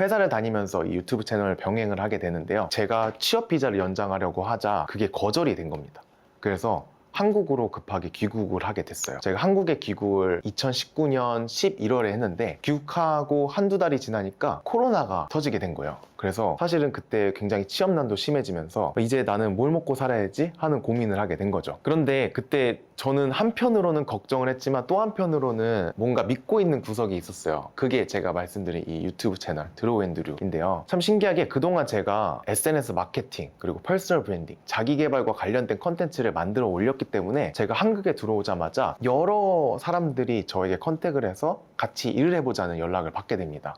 회사를 다니면서 이 유튜브 채널을 병행을 하게 되는데요. 제가 취업 비자를 연장하려고 하자 그게 거절이 된 겁니다. 그래서 한국으로 급하게 귀국을 하게 됐어요. 제가 한국에 귀국을 2019년 11월에 했는데 귀국하고 한두 달이 지나니까 코로나가 터지게 된 거예요. 그래서 사실은 그때 굉장히 취업난도 심해지면서 이제 나는 뭘 먹고 살아야지 하는 고민을 하게 된 거죠. 그런데 그때 저는 한편으로는 걱정을 했지만 또 한편으로는 뭔가 믿고 있는 구석이 있었어요. 그게 제가 말씀드린 이 유튜브 채널 드로우 앤드류인데요. 참 신기하게 그동안 제가 SNS 마케팅 그리고 퍼스널 브랜딩 자기 개발과 관련된 컨텐츠를 만들어 올렸기 때문에 제가 한국에 들어오자마자 여러 사람들이 저에게 컨택을 해서 같이 일을 해보자는 연락을 받게 됩니다.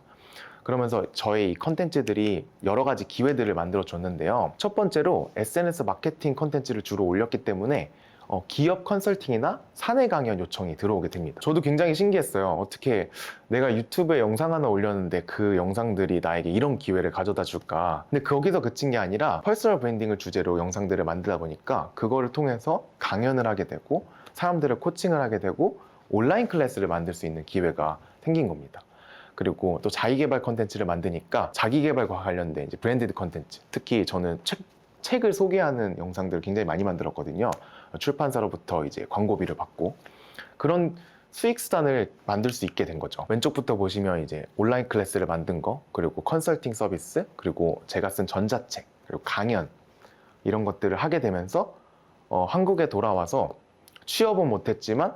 그러면서 저의 이 컨텐츠들이 여러 가지 기회들을 만들어 줬는데요. 첫 번째로 SNS 마케팅 컨텐츠를 주로 올렸기 때문에 어, 기업 컨설팅이나 사내 강연 요청이 들어오게 됩니다. 저도 굉장히 신기했어요. 어떻게 내가 유튜브에 영상 하나 올렸는데 그 영상들이 나에게 이런 기회를 가져다 줄까? 근데 거기서 그친 게 아니라 퍼스널 브랜딩을 주제로 영상들을 만들다 보니까 그거를 통해서 강연을 하게 되고 사람들을 코칭을 하게 되고 온라인 클래스를 만들 수 있는 기회가 생긴 겁니다. 그리고 또 자기 개발 컨텐츠를 만드니까 자기 개발과 관련된 이제 브랜디드 컨텐츠 특히 저는 책, 책을 소개하는 영상들을 굉장히 많이 만들었거든요. 출판사로부터 이제 광고비를 받고 그런 수익 수단을 만들 수 있게 된 거죠. 왼쪽부터 보시면 이제 온라인 클래스를 만든 거, 그리고 컨설팅 서비스, 그리고 제가 쓴 전자책, 그리고 강연 이런 것들을 하게 되면서 어, 한국에 돌아와서 취업은 못했지만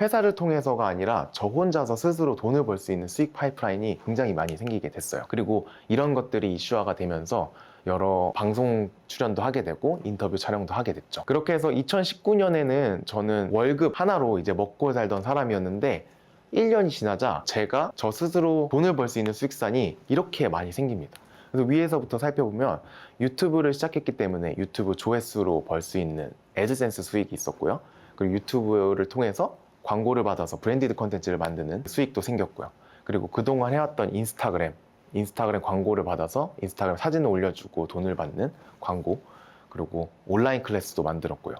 회사를 통해서가 아니라 저 혼자서 스스로 돈을 벌 수 있는 수익 파이프라인이 굉장히 많이 생기게 됐어요. 그리고 이런 것들이 이슈화가 되면서 여러 방송 출연도 하게 되고 인터뷰 촬영도 하게 됐죠. 그렇게 해서 2019년에는 저는 월급 하나로 이제 먹고 살던 사람이었는데 1년이 지나자 제가 저 스스로 돈을 벌 수 있는 수익산이 이렇게 많이 생깁니다. 그래서 위에서부터 살펴보면 유튜브를 시작했기 때문에 유튜브 조회수로 벌 수 있는 애드센스 수익이 있었고요. 그리고 유튜브를 통해서 광고를 받아서 브랜디드 컨텐츠를 만드는 수익도 생겼고요. 그리고 그동안 해왔던 인스타그램, 인스타그램 광고를 받아서 인스타그램 사진을 올려주고 돈을 받는 광고, 그리고 온라인 클래스도 만들었고요.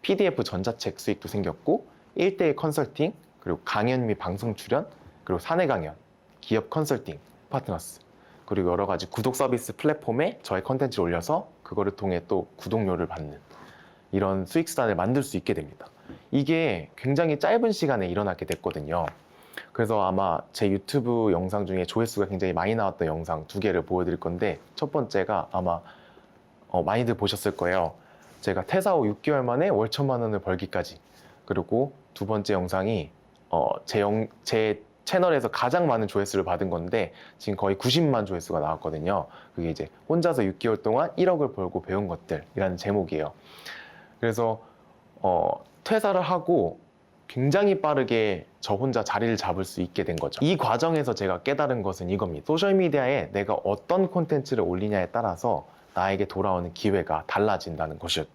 PDF 전자책 수익도 생겼고, 1대1 컨설팅, 그리고 강연 및 방송 출연, 그리고 사내 강연, 기업 컨설팅, 파트너스, 그리고 여러 가지 구독 서비스 플랫폼에 저의 컨텐츠를 올려서 그거를 통해 또 구독료를 받는 이런 수익 수단을 만들 수 있게 됩니다. 이게 굉장히 짧은 시간에 일어나게 됐거든요. 그래서 아마 제 유튜브 영상 중에 조회수가 굉장히 많이 나왔던 영상 두 개를 보여드릴 건데 첫 번째가 아마 어, 많이들 보셨을 거예요. 제가 퇴사 후 6개월 만에 월 천만 원을 벌기까지 그리고 두 번째 영상이 어, 제, 영, 제 채널에서 가장 많은 조회수를 받은 건데 지금 거의 90만 조회수가 나왔거든요. 그게 이제 혼자서 6개월 동안 1억을 벌고 배운 것들이라는 제목이에요. 그래서 어, 퇴사를 하고 굉장히 빠르게 저 혼자 자리를 잡을 수 있게 된 거죠. 이 과정에서 제가 깨달은 것은 이겁니다. 소셜미디어에 내가 어떤 콘텐츠를 올리냐에 따라서 나에게 돌아오는 기회가 달라진다는 것이었죠.